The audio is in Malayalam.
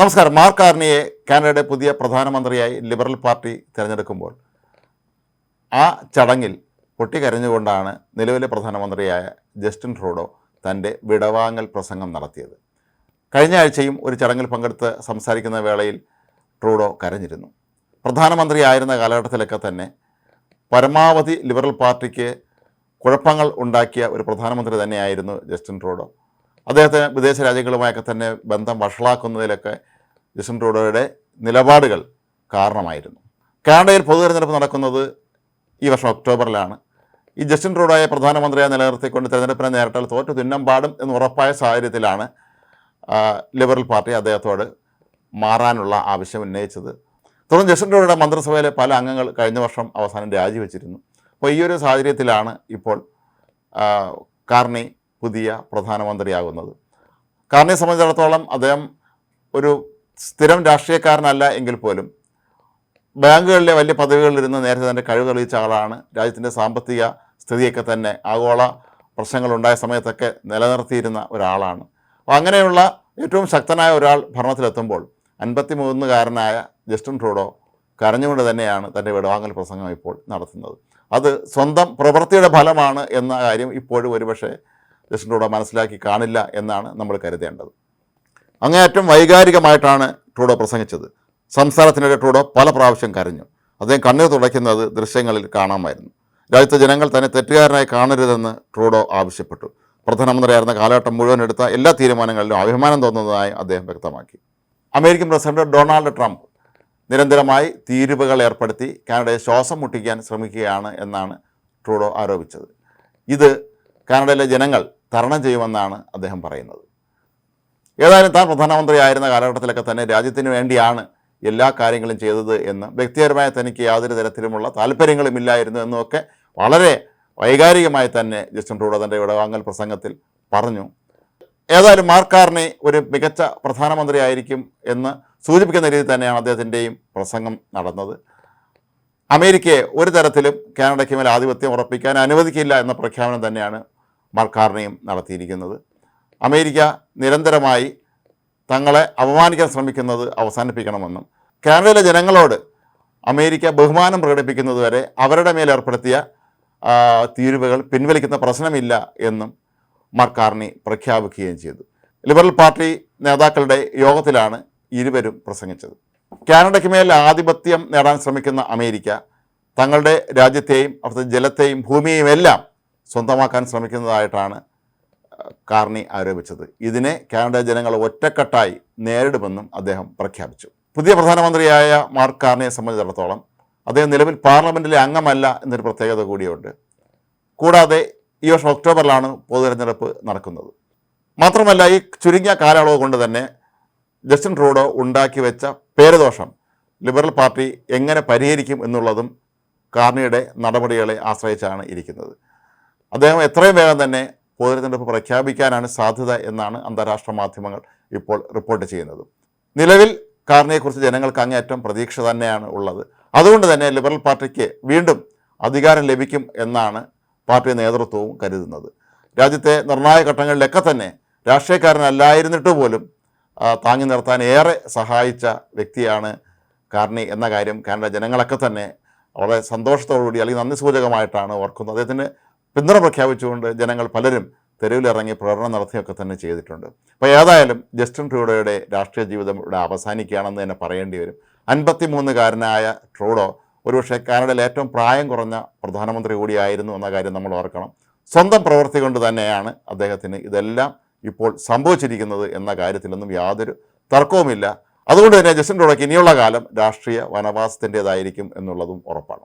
നമസ്കാരം. മാർക്ക് കാർണിയെ കാനഡയുടെ പുതിയ പ്രധാനമന്ത്രിയായി ലിബറൽ പാർട്ടി തിരഞ്ഞെടുക്കുമ്പോൾ ആ ചടങ്ങിൽ പൊട്ടിക്കരഞ്ഞുകൊണ്ടാണ് നിലവിലെ പ്രധാനമന്ത്രിയായ ജസ്റ്റിൻ ട്രൂഡോ തന്റെ വിടവാങ്ങൽ പ്രസംഗം നടത്തിയത്. കഴിഞ്ഞ ആഴ്ചയും ഒരു ചടങ്ങിൽ പങ്കെടുത്ത് സംസാരിക്കുന്ന വേളയിൽ ട്രൂഡോ കരഞ്ഞിരുന്നു. പ്രധാനമന്ത്രിയായിരുന്ന കാലഘട്ടത്തിലൊക്കെ തന്നെ പരമാവധി ലിബറൽ പാർട്ടിക്ക് കുഴപ്പങ്ങൾ ഉണ്ടാക്കിയ ഒരു പ്രധാനമന്ത്രി തന്നെയായിരുന്നു ജസ്റ്റിൻ ട്രൂഡോ. അദ്ദേഹത്തിന് വിദേശ രാജ്യങ്ങളുമായൊക്കെ തന്നെ ബന്ധം വഷളാക്കുന്നതിലൊക്കെ ജസ്റ്റിൻ ട്രൂഡോയുടെ നിലപാടുകൾ കാരണമായിരുന്നു. കാനഡയിൽ പൊതു തെരഞ്ഞെടുപ്പ് നടക്കുന്നത് ഈ വർഷം ഒക്ടോബറിലാണ്. ഈ ജസ്റ്റിൻ ട്രൂഡോയെ പ്രധാനമന്ത്രിയായി നിലനിർത്തിക്കൊണ്ട് തെരഞ്ഞെടുപ്പിനെ നേരിട്ടാൽ തോറ്റു തുന്നം പാടും എന്ന് ഉറപ്പായ സാഹചര്യത്തിലാണ് ലിബറൽ പാർട്ടി അദ്ദേഹത്തോട് മാറാനുള്ള ആവശ്യം ഉന്നയിച്ചത്. തുടർന്ന് ജസ്റ്റിൻ ട്രൂഡോയുടെ മന്ത്രിസഭയിലെ പല അംഗങ്ങൾ കഴിഞ്ഞ വർഷം അവസാനം രാജിവെച്ചിരുന്നു. അപ്പോൾ ഈ ഒരു സാഹചര്യത്തിലാണ് ഇപ്പോൾ കാർണി പുതിയ പ്രധാനമന്ത്രിയാകുന്നത്. കാർണിയെ സംബന്ധിച്ചിടത്തോളം അദ്ദേഹം ഒരു സ്ഥിരം രാഷ്ട്രീയക്കാരനല്ല എങ്കിൽ പോലും ബാങ്കുകളിലെ വലിയ പദവികളിലിരുന്ന് നേരത്തെ തന്നെ കഴിവ് തെളിയിച്ച ആളാണ്. രാജ്യത്തിന്റെ സാമ്പത്തിക സ്ഥിതിയൊക്കെ തന്നെ ആഗോള പ്രശ്നങ്ങളുണ്ടായ സമയത്തൊക്കെ നിലനിർത്തിയിരുന്ന ഒരാളാണ്. അപ്പോൾ അങ്ങനെയുള്ള ഏറ്റവും ശക്തനായ ഒരാൾ ഭരണത്തിലെത്തുമ്പോൾ അൻപത്തി മൂന്നുകാരനായ ജസ്റ്റിൻ ട്രൂഡോ കരഞ്ഞുകൊണ്ട് തന്നെയാണ് തന്റെ വിടവാങ്ങൽ പ്രസംഗം ഇപ്പോൾ നടത്തുന്നത്. അത് സ്വന്തം പ്രവൃത്തിയുടെ ഫലമാണ് എന്ന കാര്യം ഇപ്പോഴും ഒരുപക്ഷെ ജസ്റ്റിൻ ട്രൂഡോ മനസ്സിലാക്കി കാണില്ല എന്നാണ് നമ്മൾ കരുതേണ്ടത്. അങ്ങേയറ്റം വൈകാരികമായിട്ടാണ് ട്രൂഡോ പ്രസംഗിച്ചത്. സംസാരത്തിനിടെ ട്രൂഡോ പല പ്രാവശ്യം കരഞ്ഞു. അദ്ദേഹം കണ്ണീർ തുടയ്ക്കുന്നത് ദൃശ്യങ്ങളിൽ കാണാമായിരുന്നു. രാജ്യത്തെ ജനങ്ങൾ തന്നെ തെറ്റുകാരനായി കാണരുതെന്ന് ട്രൂഡോ ആവശ്യപ്പെട്ടു. പ്രധാനമന്ത്രിയായിരുന്ന കാലഘട്ടം മുഴുവൻ എടുത്ത എല്ലാ തീരുമാനങ്ങളിലും അഭിമാനം തോന്നുന്നതായി അദ്ദേഹം വ്യക്തമാക്കി. അമേരിക്കൻ പ്രസിഡന്റ് ഡൊണാൾഡ് ട്രംപ് നിരന്തരമായി തീരുവകൾ ഏർപ്പെടുത്തി കാനഡയെ ശ്വാസം മുട്ടിക്കാൻ ശ്രമിക്കുകയാണ് എന്നാണ് ട്രൂഡോ ആരോപിച്ചത്. ഇത് കാനഡയിലെ ജനങ്ങൾ തരണം ചെയ്യുമെന്നാണ് അദ്ദേഹം പറയുന്നത്. ഏതായാലും താൻ പ്രധാനമന്ത്രിയായിരുന്ന കാലഘട്ടത്തിലൊക്കെ തന്നെ രാജ്യത്തിന് വേണ്ടിയാണ് എല്ലാ കാര്യങ്ങളും ചെയ്തത് എന്ന് വ്യക്തിപരമായ തനിക്ക് യാതൊരു തരത്തിലുമുള്ള താല്പര്യങ്ങളും ഇല്ലായിരുന്നു എന്നുമൊക്കെ വളരെ വൈകാരികമായി തന്നെ ജസ്റ്റിൻ ട്രൂഡോ തന്റെ വിടവാങ്ങൽ പ്രസംഗത്തിൽ പറഞ്ഞു. ഏതായാലും മാർക്കാറിനെ ഒരു മികച്ച പ്രധാനമന്ത്രിയായിരിക്കും എന്ന് സൂചിപ്പിക്കുന്ന രീതിയിൽ തന്നെയാണ് അദ്ദേഹത്തിന്റെയും പ്രസംഗം നടന്നത്. അമേരിക്കയെ ഒരു തരത്തിലും കാനഡയ്ക്ക് മേൽ ആധിപത്യം ഉറപ്പിക്കാൻ അനുവദിക്കില്ല എന്ന പ്രഖ്യാപനം തന്നെയാണ് മാർക്കാറിനെയും നടത്തിയിരിക്കുന്നത്. അമേരിക്ക നിരന്തരമായി തങ്ങളെ അപമാനിക്കാൻ ശ്രമിക്കുന്നത് അവസാനിപ്പിക്കണമെന്നും കാനഡയിലെ ജനങ്ങളോട് അമേരിക്ക ബഹുമാനം പ്രകടിപ്പിക്കുന്നതുവരെ അവരുടെ മേൽ ഏർപ്പെടുത്തിയ തീരുവകൾ പിൻവലിക്കുന്ന പ്രശ്നമില്ല എന്നും മർക്കാർണി പ്രഖ്യാപിക്കുകയും ചെയ്തു. ലിബറൽ പാർട്ടി നേതാക്കളുടെ യോഗത്തിലാണ് ഇരുവരും പ്രസംഗിച്ചത്. കാനഡയ്ക്ക് മേൽ ആധിപത്യം നേടാൻ ശ്രമിക്കുന്ന അമേരിക്ക തങ്ങളുടെ രാജ്യത്തെയും അവിടുത്തെ ജലത്തെയും ഭൂമിയെയും എല്ലാം സ്വന്തമാക്കാൻ ശ്രമിക്കുന്നതായിട്ടാണ് കാർണി ആരോപിച്ചത്. ഇതിനെ കാനഡ ജനങ്ങൾ ഒറ്റക്കെട്ടായി നേരിടുമെന്നും അദ്ദേഹം പ്രഖ്യാപിച്ചു. പുതിയ പ്രധാനമന്ത്രിയായ മാർക്ക് കാർണിയെ സംബന്ധിച്ചിടത്തോളം അദ്ദേഹം നിലവിൽ പാർലമെന്റിലെ അംഗമല്ല എന്നൊരു പ്രത്യേകത കൂടിയുണ്ട്. കൂടാതെ ഈ വർഷം ഒക്ടോബറിലാണ് പൊതു തിരഞ്ഞെടുപ്പ് നടക്കുന്നത്. മാത്രമല്ല ഈ ചുരുങ്ങിയ കാലയളവ് കൊണ്ട് തന്നെ ജസ്റ്റിൻ ട്രൂഡോ ഉണ്ടാക്കി വെച്ച പേരുദോഷം ലിബറൽ പാർട്ടി എങ്ങനെ പരിഹരിക്കും എന്നുള്ളതും കാർണിയുടെ നടപടികളെ ആശ്രയിച്ചാണ് ഇരിക്കുന്നത്. അദ്ദേഹം എത്രയും വേഗം തന്നെ പൊതു തെരഞ്ഞെടുപ്പ് പ്രഖ്യാപിക്കാനാണ് സാധ്യത എന്നാണ് അന്താരാഷ്ട്ര മാധ്യമങ്ങൾ ഇപ്പോൾ റിപ്പോർട്ട് ചെയ്യുന്നത്. നിലവിൽ കാർണിയെക്കുറിച്ച് ജനങ്ങൾക്ക് അങ്ങേയറ്റം പ്രതീക്ഷ തന്നെയാണ് ഉള്ളത്. അതുകൊണ്ട് തന്നെ ലിബറൽ പാർട്ടിക്ക് വീണ്ടും അധികാരം ലഭിക്കും എന്നാണ് പാർട്ടി നേതൃത്വവും കരുതുന്നത്. രാജ്യത്തെ നിർണായക ഘട്ടങ്ങളിലൊക്കെ തന്നെ രാഷ്ട്രീയക്കാരനല്ലായിരുന്നിട്ട് പോലും താങ്ങി നിർത്താൻ ഏറെ സഹായിച്ച വ്യക്തിയാണ് കാർണി എന്ന കാര്യം കാനഡ ജനങ്ങളൊക്കെ തന്നെ വളരെ സന്തോഷത്തോടുകൂടി അല്ലെങ്കിൽ നന്ദി സൂചകമായിട്ടാണ് ഓർക്കുന്നത്. അദ്ദേഹത്തിന് പിന്തുണ പ്രഖ്യാപിച്ചുകൊണ്ട് ജനങ്ങൾ പലരും തെരുവിലിറങ്ങി പ്രകടനം നടത്തിയൊക്കെ തന്നെ ചെയ്തിട്ടുണ്ട്. അപ്പോൾ ഏതായാലും ജസ്റ്റിൻ ട്രൂഡോയുടെ രാഷ്ട്രീയ ജീവിതം ഇവിടെ അവസാനിക്കുകയാണെന്ന് തന്നെ പറയേണ്ടി വരും. അൻപത്തി മൂന്നുകാരനായ ട്രൂഡോ ഒരുപക്ഷെ കാനഡയിൽ ഏറ്റവും പ്രായം കുറഞ്ഞ പ്രധാനമന്ത്രി കൂടിയായിരുന്നു എന്ന കാര്യം നമ്മൾ ഓർക്കണം. സ്വന്തം പ്രവൃത്തി കൊണ്ട് തന്നെയാണ് അദ്ദേഹത്തിന് ഇതെല്ലാം ഇപ്പോൾ സംഭവിച്ചിരിക്കുന്നത് എന്ന കാര്യത്തിലൊന്നും യാതൊരു തർക്കവുമില്ല. അതുകൊണ്ട് തന്നെ ജസ്റ്റിൻ ട്രൂഡോയ്ക്ക് ഇനിയുള്ള കാലം രാഷ്ട്രീയ വനവാസത്തിന്റേതായിരിക്കും എന്നുള്ളതും ഉറപ്പാണ്.